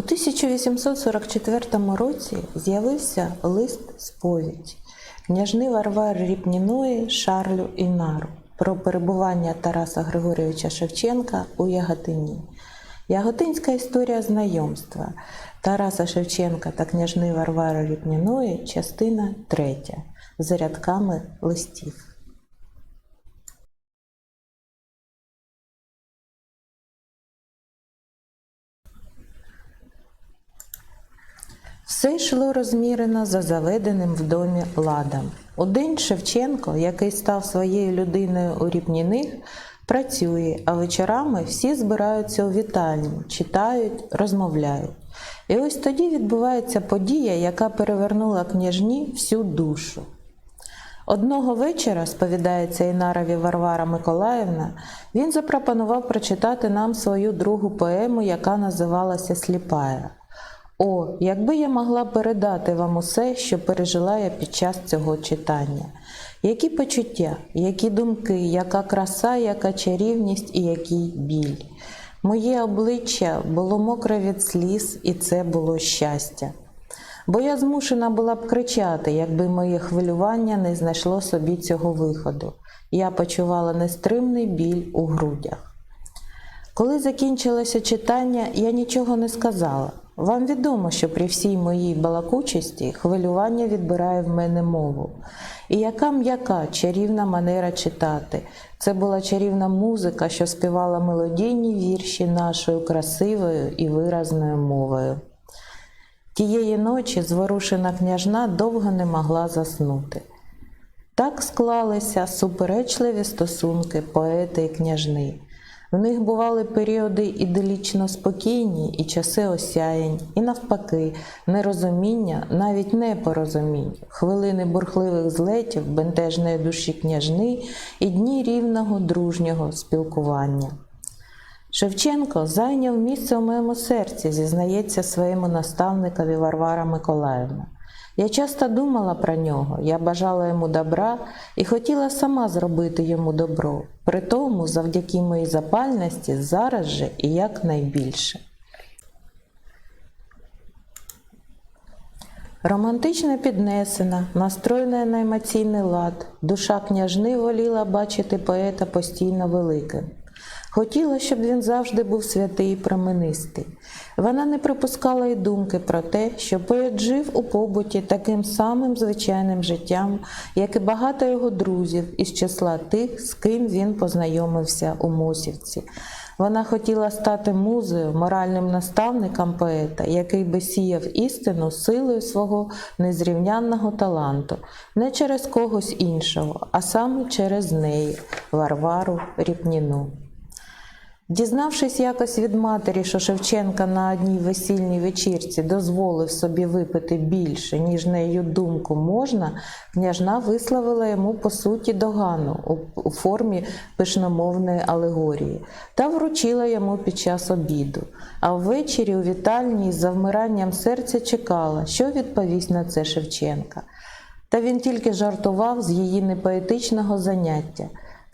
У 1844 році з'явився лист сповідь княжни Варвари Ріпніної Шарлю Інару про перебування Тараса Григорійовича Шевченка у Яготині. Яготинська історія знайомства Тараса Шевченка та княжни Варвари Ріпніної, частина 3, за рядками листів. Все йшло розмірено за заведеним в домі ладом. День Шевченко, який став своєю людиною у Ріпніних, працює, а вечорами всі збираються у вітальні, читають, розмовляють. І ось тоді відбувається подія, яка перевернула княжні всю душу. Одного вечора, сповідається Інарові Варвара Миколаївна, він запропонував прочитати нам свою другу поему, яка називалася Сліпая. О, якби я могла передати вам усе, що пережила я під час цього читання. Які почуття, які думки, яка краса, яка чарівність і який біль. Моє обличчя було мокре від сліз, і це було щастя. Бо я змушена була б кричати, якби моє хвилювання не знайшло собі цього виходу. Я почувала нестримний біль у грудях. Коли закінчилося читання, я нічого не сказала. Вам відомо, що при всій моїй балакучості хвилювання відбирає в мене мову. І яка м'яка чарівна манера читати. Це була чарівна музика, що співала мелодійні вірші нашою красивою і виразною мовою. Тієї ночі зворушена княжна довго не могла заснути. Так склалися суперечливі стосунки поета і княжни. В них бували періоди іделічно спокійні і часи осяянь, і навпаки, нерозуміння, навіть непорозумінь, хвилини бурхливих злетів, бентежної душі княжни і дні рівного дружнього спілкування. Шевченко зайняв місце у моєму серці, зізнається своєму наставникові Варвара Миколаївна. Я часто думала про нього, я бажала йому добра і хотіла сама зробити йому добро, при тому завдяки моїй запальності зараз же і якнайбільше. Романтично піднесена, настроєна на емоційний лад, душа княжни воліла бачити поета постійно великим. Хотіла, щоб він завжди був святий і променистий. Вона не припускала й думки про те, що поет жив у побуті таким самим звичайним життям, як і багато його друзів із числа тих, з ким він познайомився у Мосівці. Вона хотіла стати музею, моральним наставником поета, який би сіяв істину силою свого незрівнянного таланту, не через когось іншого, а саме через неї, Варвару Ріпніну. Дізнавшись якось від матері, що Шевченка на одній весільній вечірці дозволив собі випити більше, ніж на її думку можна, княжна висловила йому по суті догану у- формі пишномовної алегорії та вручила йому під час обіду. А ввечері у вітальні з завмиранням серця чекала, що відповість на це Шевченка. Та він тільки жартував з її непоетичного заняття.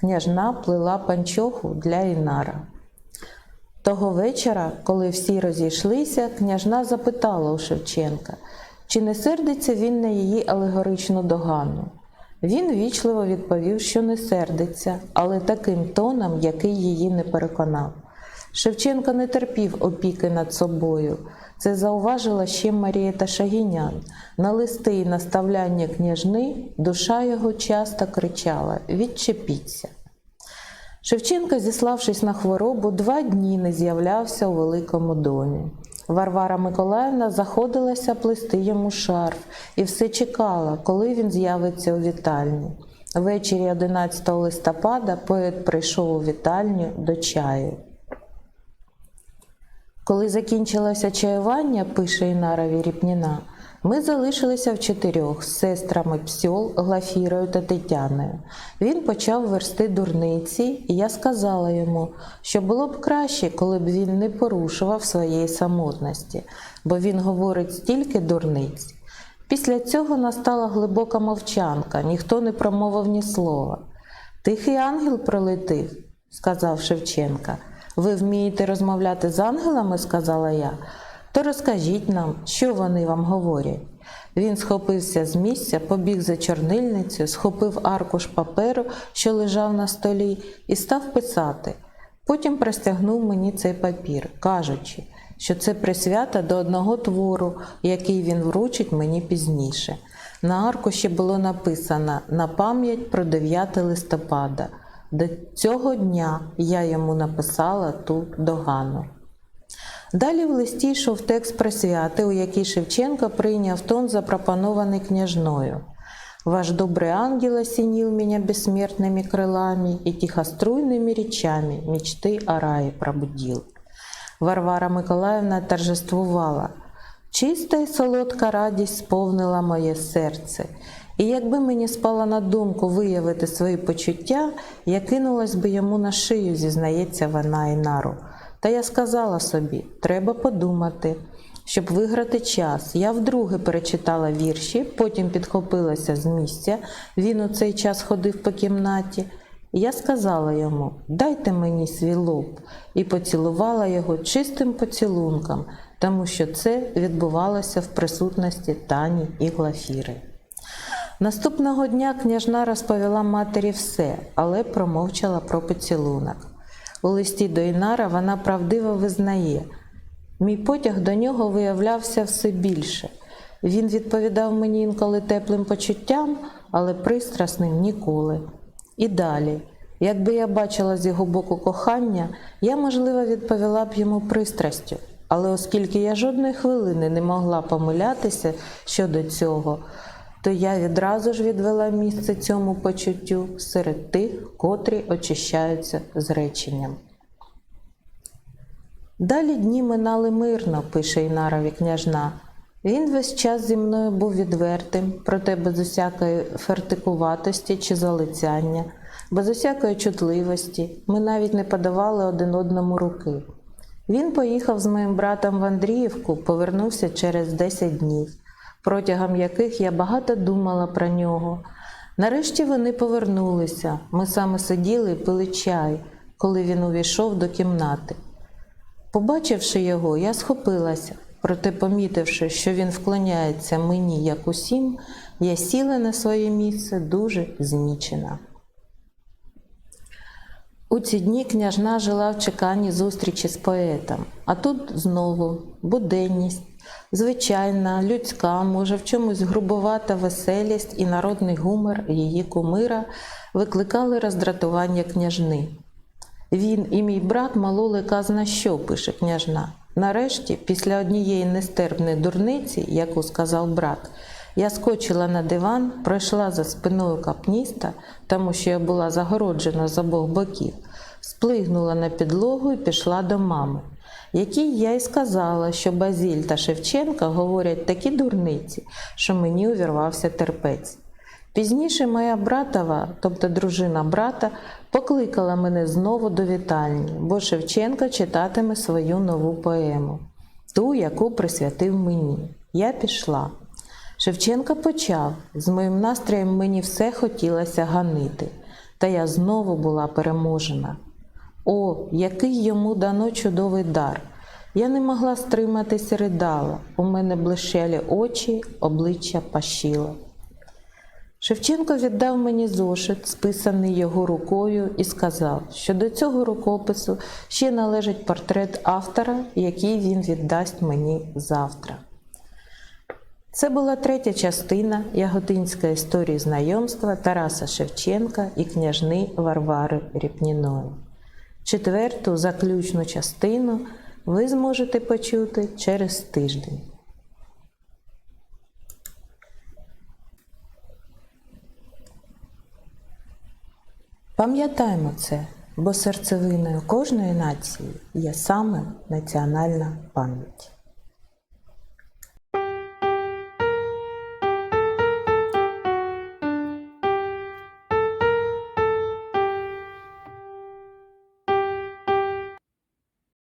Княжна плела панчоху для Інара. Того вечора, коли всі розійшлися, княжна запитала у Шевченка, чи не сердиться він на її алегоричну догану. Він вічливо відповів, що не сердиться, але таким тоном, який її не переконав. Шевченко не терпів опіки над собою. Це зауважила ще Марія Ташагінян. На листи і наставляння княжни душа його часто кричала Відчепіться. Шевченко, зіславшись на хворобу, два дні не з'являвся у великому домі. Варвара Миколаївна заходилася плести йому шарф і все чекала, коли він з'явиться у вітальні. Ввечері 11 листопада поет прийшов у вітальню до чаю. Коли закінчилося чаювання, пише Інарові Ріпніна, ми залишилися в чотирьох з сестрами Псьол, Глафірою та Тетяною. Він почав версти дурниці, і я сказала йому, що було б краще, коли б він не порушував своєї самотності, бо він говорить стільки дурниць. Після цього настала глибока мовчанка, ніхто не промовив ні слова. Тихий ангел пролетив, сказав Шевченка. Ви вмієте розмовляти з ангелами? сказала я. То розкажіть нам, що вони вам говорять. Він схопився з місця, побіг за чорнильницю, схопив аркуш паперу, що лежав на столі, і став писати. Потім простягнув мені цей папір, кажучи, що це присвята до одного твору, який він вручить мені пізніше. На аркуші було написано на пам'ять про 9 листопада. До цього дня я йому написала ту догану. Далі в листі йшов текст присвяти, у якій Шевченко прийняв тон, запропонований княжною. Ваш добрый ангел осенил меня бессмертными крылами и тихоструйными речами мечты о рае пробудил. Варвара Миколаївна торжествувала. Чиста і солодка радість сповнила моє серце. І якби мені спала на думку виявити свої почуття, я кинулась би йому на шию, зізнається вона Інару. Та я сказала собі, треба подумати. Щоб виграти час, я вдруге перечитала вірші, потім підхопилася з місця. Він у цей час ходив по кімнаті. Я сказала йому: дайте мені свій лоб, і поцілувала його чистим поцілунком, тому що це відбувалося в присутності Тані і Глафіри. Наступного дня княжна розповіла матері все, але промовчала про поцілунок. У листі до Інара вона правдиво визнає. Мій потяг до нього виявлявся все більше. Він відповідав мені інколи теплим почуттям, але пристрасним ніколи. І далі, якби я бачила з його боку кохання, я, можливо, відповіла б йому пристрастю. Але оскільки я жодної хвилини не могла помилятися щодо цього, то я відразу ж відвела місце цьому почуттю серед тих, котрі очищаються з реченням. Далі дні минали мирно, пише Інарові княжна. Він весь час зі мною був відвертим, проте без усякої фертикуватості чи залицяння, без усякої чутливості. Ми навіть не подавали один одному руки. Він поїхав з моїм братом в Андріївку, повернувся через 10 днів, протягом яких я багато думала про нього. Нарешті вони повернулися. Ми саме сиділи і пили чай, коли він увійшов до кімнати. Побачивши його, я схопилася, проте, помітивши, що він вклоняється мені як усім, я сіла на своє місце дуже змічена. У ці дні княжна жила в чеканні зустрічі з поетом, а тут знову буденність, звичайна, людська, може, в чомусь грубувата веселість і народний гумор її кумира викликали роздратування княжни. Він і мій брат мололи казна що, пише княжна. Нарешті, після однієї нестерпної дурниці, яку сказав брат, я скочила на диван, пройшла за спиною капніста, тому що я була загороджена з обох боків, сплигнула на підлогу і пішла до мами, якій я й сказала, що Базіль та Шевченка говорять такі дурниці, що мені увірвався терпець. Пізніше моя братова, тобто дружина брата, покликала мене знову до вітальні, бо Шевченко читатиме свою нову поему, ту, яку присвятив мені. Я пішла. Шевченко почав, з моїм настроєм мені все хотілося ганити, та я знову була переможена. О, який йому дано чудовий дар! Я не могла стриматися ридала, у мене блищали очі, обличчя пашіло. Шевченко віддав мені зошит, списаний його рукою, і сказав, що до цього рукопису ще належить портрет автора, який він віддасть мені завтра. Це була третя частина Яготинської історії знайомства Тараса Шевченка і княжни Варвари Ріпніної. Четверту заключну частину ви зможете почути через тиждень. Пам'ятаймо це, бо серцевиною кожної нації є саме національна пам'ять.